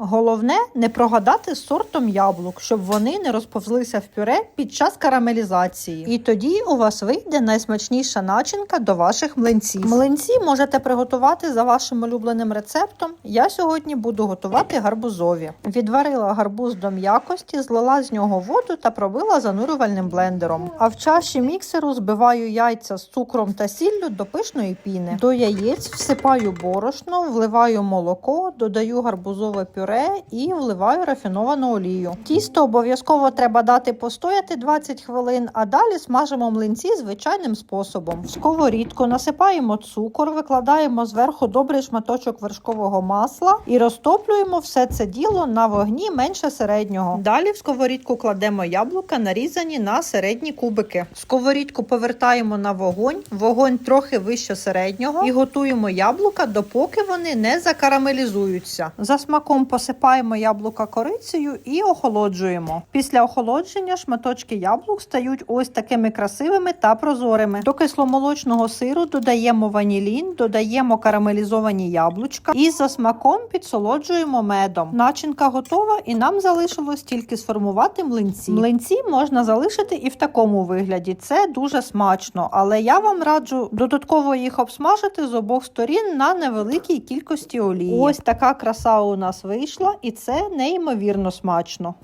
Головне не прогадати з сортом яблук, щоб вони не розповзлися в пюре під час карамелізації. І тоді у вас вийде найсмачніша начинка до ваших млинців. Млинці можете приготувати за вашим улюбленим рецептом. Я сьогодні буду готувати гарбузові. Відварила гарбуз до м'якості, злила з нього воду та пробила занурювальним блендером. А в чаші міксеру збиваю яйця з цукром та сіллю до пишної піни. До яєць всипаю борошно, вливаю молоко, додаю гарбузове пюре і вливаю рафіновану олію. Тісто обов'язково треба дати постояти 20 хвилин, а далі смажимо млинці звичайним способом. В сковорідку насипаємо цукор, викладаємо зверху добрий шматочок вершкового масла і розтоплюємо все це діло на вогні менше середнього. Далі в сковорідку кладемо яблука, нарізані на середні кубики. Сковорідку повертаємо на вогонь, вогонь трохи вище середнього і готуємо яблука, допоки вони не закарамелізуються. За смаком посипаємо яблука корицею і охолоджуємо. Після охолодження шматочки яблук стають ось такими красивими та прозорими. До кисломолочного сиру додаємо ванілін, додаємо карамелізовані яблучка і за смаком підсолоджуємо медом. Начинка готова, і нам залишилось тільки сформувати млинці. Млинці можна залишити і в такому вигляді. Це дуже смачно, але я вам раджу додатково їх обсмажити з обох сторін на невеликій кількості олії. Ось така краса у нас вийшла, і це неймовірно смачно.